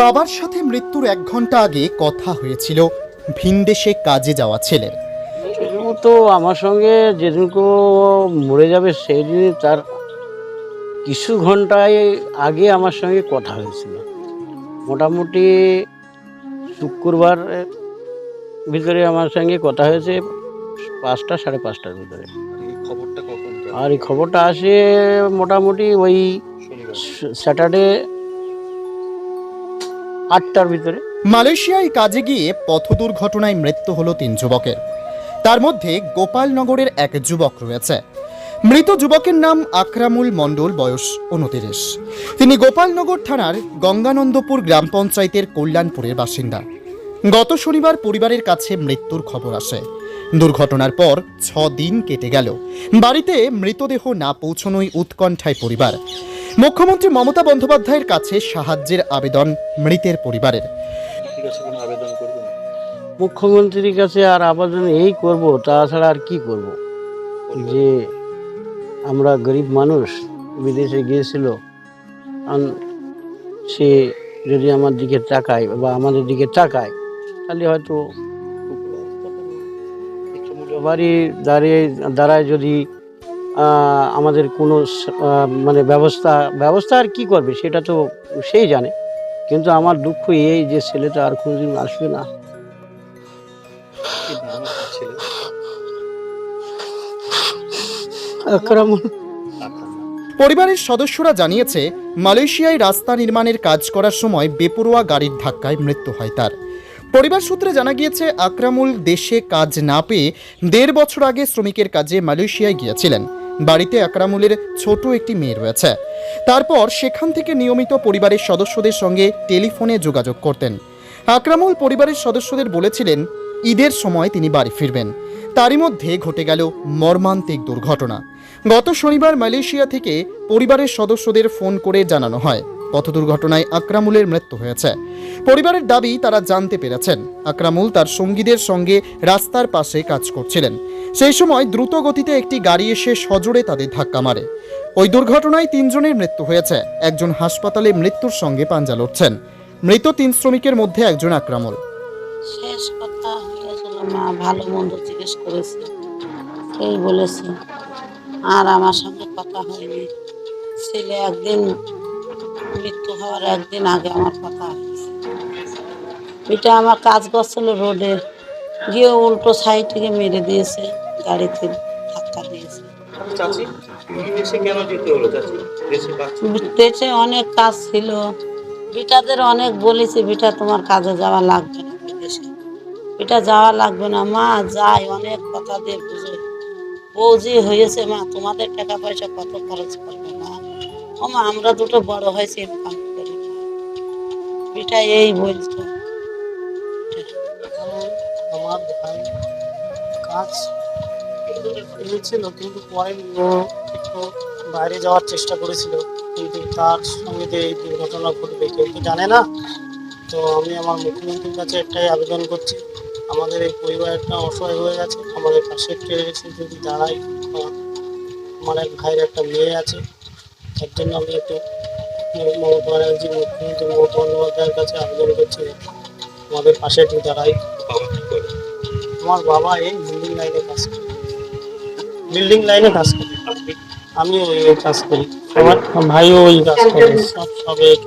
বাবার সাথে মৃত্যুর এক ঘণ্টা আগে কথা হয়েছিল ভিনদেশে কাজে যাওয়া ছেলের। তো আমার সঙ্গে যেদিনকে মরে যাবে সেই দিনই তার কিছু ঘন্টায় আগে আমার সঙ্গে কথা হয়েছিল। মোটামুটি শুক্রবার ভিতরে আমার সঙ্গে কথা হয়েছে পাঁচটা সাড়ে পাঁচটার ভিতরে। এই খবরটা কখন জানলেন? আর এই খবরটা আসে মোটামুটি ওই স্যাটারডে আটটার ভিতরে। মালয়েশিয়ায় কাজে গিয়ে পথ দুর্ঘটনায় মৃত্যু হলো তিন যুবকের। তার মধ্যে গোপালনগরের এক যুবক রয়েছে। মৃত যুবকের নাম আকরামুল মণ্ডল, বয়স উনতিরিশ। তিনি গোপালনগর থানার গঙ্গানন্দপুর গ্রাম পঞ্চায়েতের কল্যাণপুরের বাসিন্দা। গত শনিবার পরিবারের কাছে মৃত্যুর খবর আসে। দুর্ঘটনার পর ছ দিন কেটে গেল। বাড়িতে মৃতদেহ না পৌঁছনোই উৎকণ্ঠায় পরিবার। মুখ্যমন্ত্রী মমতা বন্দ্যোপাধ্যায়ের কাছে সাহায্যের আবেদন মৃতের পরিবারের। মুখ্যমন্ত্রীর কাছে আর আবেদন এই করব, তাছাড়া আর কি করব? যে আমরা গরিব মানুষ, বিদেশে গিয়েছিল সে যদি আমার দিকে তাকায় বা আমাদের দিকে তাকায়, তাহলে হয়তো বাড়ি দাঁড়িয়ে, দাঁড়ায় যদি আমাদের কোনো মানে ব্যবস্থা ব্যবস্থা আর কি করবে সেটা তো সেই জানে। কিন্তু আমার দুঃখ এই যে ছেলেটা আর কোনোদিন আসবে না। পরিবারের সদস্যরা জানিয়েছে, মালয়েশিয়ায় রাস্তা নির্মাণের কাজ করার সময় বেপরোয়া গাড়ির ধাক্কায় মৃত্যু হয় তার। পরিবার সূত্রে জানা গিয়েছে, আকরামুল দেশে কাজ না পেয়ে দেড় বছর আগে শ্রমিকের কাজে মালয়েশিয়ায় গিয়েছিলেন। বাড়িতে আকরামুলের ছোট একটি মেয়ে রয়েছে। তারপর সেখান থেকে নিয়মিত পরিবারের সদস্যদের সঙ্গে টেলিফোনে যোগাযোগ করতেন। আকরামুল পরিবারের সদস্যদের বলেছিলেন, ঈদের সময় তিনি বাড়ি ফিরবেন। তারই মধ্যে ঘটে গেল মর্মান্তিক দুর্ঘটনা। গত শনিবার মালয়েশিয়া থেকে পরিবারের সদস্যদের ফোন করে জানানো হয়। পথ দুর্ঘটনায় আকরামুলের মৃত্যু হয়েছে। পরিবারের দাবি তারা জানতে পেরেছেন। আকরামুল তার সঙ্গীদের সঙ্গে রাস্তার পাশে কাজ করছিলেন। সেই সময় দ্রুত গতিতে একটি গাড়ি এসে সজোরে তাদের ধাক্কা মারে। ওই দুর্ঘটনায় তিনজনের মৃত্যু হয়েছে। একজন হাসপাতালে মৃত্যুর সঙ্গে পাঞ্জা লড়ছেন। মৃত তিন শ্রমিকের মধ্যে একজন আকরামুল। শেষ কথা হয়েছিল, মা ভালো মন্দ জিজ্ঞেস করেছে। সেই বলেছে, আর আমার সঙ্গে কথা হয়নি। ছেলে একদিন হওয়ার একদিন আগে আমার কথা এটা আমার কাজ করছিল রোডে। গিয়ে উল্টো সাইড থেকে মেরে দিয়েছে গাড়িতে ধাক্কা দিয়েছে। দেশে অনেক কাজ ছিল। বিটাদের অনেক বলেছে বিটা তোমার কাজে যাওয়া লাগবে না। বিদেশে বিটা যাওয়া লাগবে না মা যাই। অনেক কথা দিয়ে বুঝে। বৌজি হয়েছে মা তোমাদের টাকা পয়সা কত খরচ করবে মা? ও মা আমরা দুটো বড় হয়েছে ইনকাম বিটা এই বলতো আমার ভাই কাজ পেয়েছিল কিন্তু পরে ও একটু বাইরে যাওয়ার চেষ্টা করেছিল, কিন্তু তার সঙ্গে এই দুর্ঘটনা ঘটবে কেউ তো জানে না। তো আমি আমার মুখ্যমন্ত্রীর কাছে একটাই আবেদন করছি, আমাদের এই পরিবারটা অসহায় হয়ে গেছে, আমাদের পাশে একটু এসে যদি দাঁড়াই বা আমার এক ভাইয়ের একটা মেয়ে আছে, তার জন্য আমি একটু ব্যানার্জি কাছে আবেদন করছি আমাদের পাশে একটু আমার বাবা বিল্ডিং লাইনে কাজ করে বিল্ডিং লাইনে কাজ করে আমি ওই কাজ করি আমার ভাইও ওই কাজ করে। সব সবে